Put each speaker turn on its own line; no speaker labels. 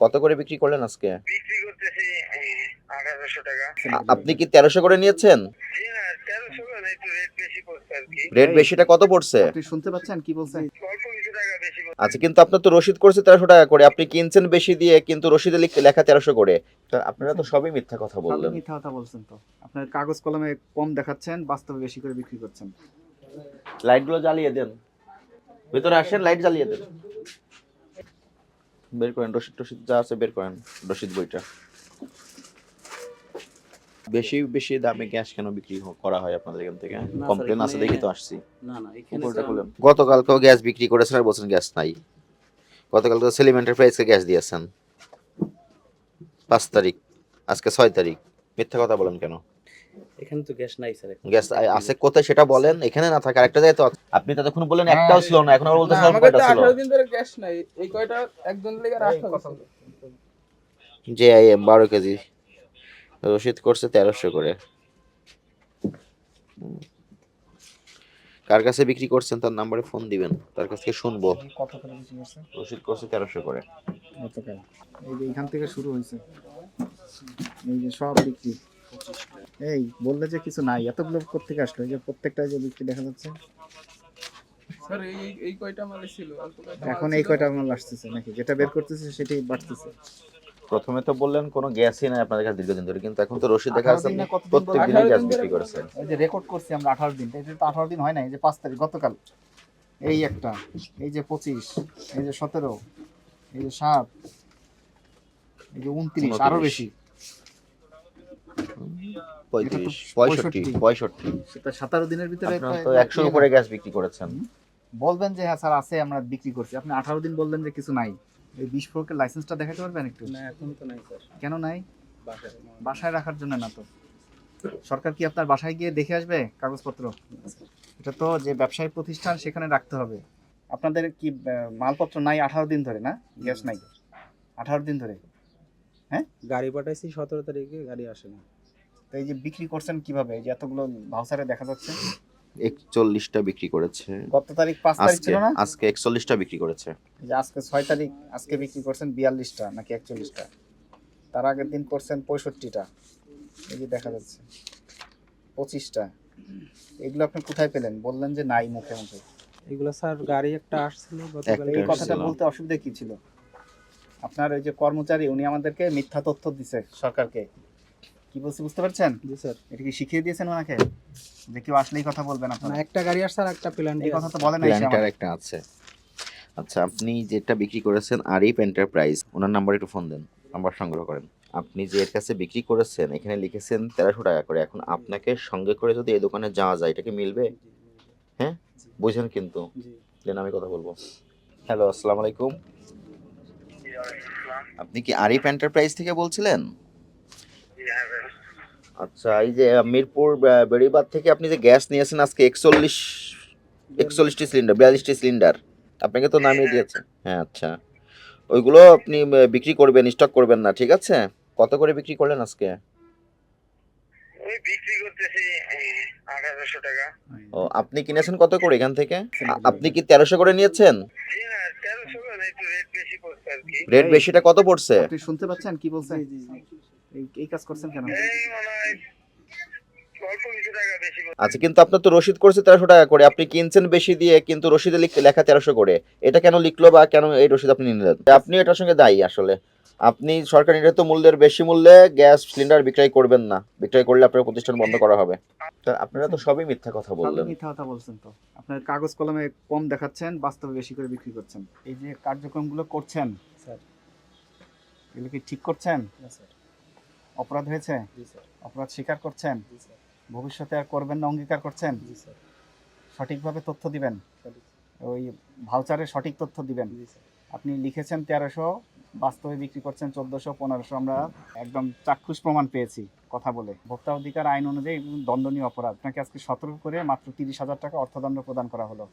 কত করে বিক্রি করলেন আজকে?
বিক্রি করতেছি আঠারোশো টাকা।
আপনি কি তেরোশো করে নিয়েছেন?
জি না তেরোশো না একটু রেট বেশি পড়ছে আর কি।
রেট বেশিটা কত পড়ছে?
আপনি শুনতে পাচ্ছেন? কি বলছেন?
আচ্ছা কিন্তু আপনার তো রসিদ করছে তেরোশো টাকা করে। আপনি কিনছেন বেশি দিয়ে কিন্তু রসিদে লিখ- লেখা তেরোশো করে। তা আপনারা তো সবই মিথ্যা কথা বললেন।
মিথ্যা কথা বলছেন তো। আপনার কাগজ কলমে কম দেখাচ্ছেন বাস্তবে বেশি করে বিক্রি করছেন।
লাইটগুলো জ্বালিয়ে দেন। ভেতরে আসেন লাইট জ্বালিয়ে দেন। বের করেন রসিদ টসিদ যা আছে বের করেন রসিদ বইটা। বেশি বেশি দামে গ্যাস কেন বিক্রি করা হয় আপনাদের এখান থেকে? কমপ্লেন আছে দেখি তো আসছি।
না না এখানে
গতকালকেও গ্যাস বিক্রি করেছেন আর বলছেন গ্যাস নাই। গতকাল তো সেলিম এন্টারপ্রাইজকে গ্যাস দিয়েছেন। পাঁচ তারিখ আজকে ছয় তারিখ। মিথ্যা কথা বলেন কেন?
এখানে তো গ্যাস নাই স্যার
গ্যাস আছে কোথায় সেটা বলেন এখানে না থাকে আরেকটা জায়গায় তো আপনি ততক্ষণ বললেন একটাও ছিল না এখন আবার বলতেছেন কয়টা ছিল?
আঠারো দিন ধরে গ্যাস নাই এই কয়টা একজন লেগে রাখা
যে আই এম বারো কেজি। রসিদ করছে তেরোশো করে। কার কাছে বিক্রি করছেন তার নাম্বারে ফোন দিবেন তার কাছ থেকে শুনব।
কত করে বিক্রি করছেন
রসিদ করছে তেরোশো করে।
গতকাল এই যে এখান থেকে শুরু হয়েছে। এই যে সব বিক্রি। এই বললে যে কিছু নাই এত এতগুলো কোথেকে আসলো? এই যে প্রত্যেকটা যে বিক্রি দেখা যাচ্ছে।
স্যার এই এই- এই কয়টা মালে ছিল
এখন এই কয়টা মাল আসতেছে নাকি? যেটা বের করতেছে সেটাই বাড়তেছে।
প্রথমে তো বললেন কোনো গ্যাসই নাই আপনাদের কাছে দীর্ঘদিন ধরে কিন্তু এখন তো রসিদ দেখা
আঠারো
যাচ্ছে প্রত্যেক দিনই গ্যাস বিক্রি
ধরে
করেছেন
ওই যে রেকর্ড করছি আমরা আঠারো দিন। এটা তো আঠারো দিন হয় না এই যে পাঁচ তারিখ গতকাল। এই একটা এই যে পঁচিশ এই যে সতেরো এই যে সাত এই যে উনত্রিশ
আরও
বেশি।
পঁয়ত্রিশ পঁয়ষট্টি পঁয়ষট্টি।
সেটা সাতারো দিনের ভিতরে
তো একশোর উপরে গ্যাস বিক্রি করেছেন।
বলবেন যে হ্যাঁ স্যার আছে আমরা বিক্রি করছি। আপনি আঠারো দিন বললেন যে কিছু নাই। এই বিশ ফোরকের লাইসেন্সটা দেখাতে পারবেন একটু?
না এখন তো নাই স্যার।
কেন নাই?
বাসায়
বাসায় রাখার জন্য না তো। সরকার কি আপনার বাসায় গিয়ে দেখে আসবে কাগজপত্র? এটা তো যে ব্যবসায়ী প্রতিষ্ঠান সেখানে রাখতে হবে। আপনাদের কি মালপত্র নাই আঠারো দিন ধরে না? গ্যাস নাই। আঠারো দিন ধরে। হ্যাঁ?
গাড়ি পাঠাইছি সতেরো তারিখে গাড়ি আসে না।
তো এই যে বিক্রি করছেন কীভাবে? যে এতগুলো ভাউচারে দেখা যাচ্ছে।
একচল্লিশটা বিক্রি করেছে।
গত তারিখ পাঁচ তারিখ ছিল না?
আজকে একচল্লিশটা বিক্রি করেছে।
যে আজকে ছয় তারিখ আজকে বিক্রি করছেন বিয়াল্লিশটা নাকি একচল্লিশটা। তার আগের দিন করছেন পঁয়ষট্টিটা। এই যে দেখা যাচ্ছে পঁচিশটা। এগুলো আপনি কোথায় পেলেন? বললেন যে নাই মুখে মুখে।
এগুলো স্যার গাড়ি একটা আসছিল
এই কথাটা বলতে অসুবিধা কি ছিল? আপনার ওই যে কর্মচারী উনি আমাদেরকে মিথ্যা তথ্য দিছে সরকারকে। কি বলছি বুঝতে পারছেন?
জি স্যার।
এটা কি শিখিয়ে দিয়েছেন ওনাকে? যে কেউ আসলেই কথা বলবেন
না
আপনারা
একটা গাড়ি আসছে আর একটা প্ল্যান
এই কথা তো বলে নাই সে
একটা আছে। আচ্ছা আপনি যেটা বিক্রি করেছেন আরিফ এন্টারপ্রাইজ ওনার নাম্বার একটু ফোন দেন নাম্বার সংগ্রহ করেন। আপনি যে এর কাছে বিক্রি করেছেন এখানে লিখেছেন তেরোশো টাকা করে। এখন আপনাকে সঙ্গে করে যদি এই দোকানে যাওয়া যায় এটা কি মিলবে? হ্যাঁ? বুঝেন কিন্তু। দেন আমি কথা বলব। হ্যালো আসসালামু আলাইকুম। আপনি কি আরিফ এন্টারপ্রাইজ থেকে বলছিলেন। আচ্ছা এই যে মিরপুর আহ, বেড়িবাঁধ থেকে আপনি যে গ্যাস নিয়েছেন আজকে একচল্লিশ একচল্লিশটি সিলিন্ডার বিয়াল্লিশটি সিলিন্ডার আপনাকে তো নামিয়ে দিয়েছে। হ্যাঁ আচ্ছা। ওইগুলো আপনি বিক্রি করবেন স্টক করবেন না ঠিক আছে? কত করে বিক্রি করলেন আজকে?
বিক্রি করতেছি আঠারোশো টাকা।
ও আপনি কিনেছেন কত করে এখান থেকে? আপনি কি তেরোশো করে নিয়েছেন?
রেট
বেশিটা কত পড়ছে?
আপনি শুনতে পাচ্ছেন? কি বলছেন? এই- কাজ করছেন কেন?
এই মনে
আচ্ছা কিন্তু আপনার তো রসিদ করছে তেরোশো টাকা করে আপনি কিনছেন বেশি দিয়ে কিন্তু রসিদে লেখা তেরোশো করে। এটা কেন লিখলো বা কেন এই রসিদ আপনি নিলেন? আপনি এটার সঙ্গে দায়ী আসলে। আপনি সরকার নির্ধারিত মূল্যের বেশি মূল্যে গ্যাস সিলিন্ডার বিক্রয় করবেন না। বিক্রয় করলে আপনার প্রতিষ্ঠান বন্ধ করা হবে। তা আপনারা তো সবই মিথ্যা কথা বললেন।
মিথ্যা কথা বলছেন তো। আপনার কাগজ কলমে কম দেখাচ্ছেন বাস্তবে বেশি করে বিক্রি করছেন। এই যে কার্যক্রমগুলো করছেন
স্যার।
এগুলো কি ঠিক করছেন?
না স্যার।
অপরাধ হয়েছে? অপরাধ স্বীকার করছেন? ভবিষ্যতে আর করবেন না অঙ্গীকার করছেন?
স্যার।
সঠিকভাবে তথ্য দিবেন? ওই ভাউচারে সঠিক তথ্য দিবেন? আপনি লিখেছেন তেরোশো বাস্তবে বিক্রি করছেন চোদ্দশো পনেরোশো। আমরা একদম চাক্ষুষ প্রমাণ পেয়েছি কথা বলে। ভোক্তা অধিকার আইন অনুযায়ী দণ্ডনীয় অপরাধ। আপনাকে আজকে সতর্ক করে মাত্র তিরিশ হাজার টাকা অর্থদণ্ড প্রদান করা হলো।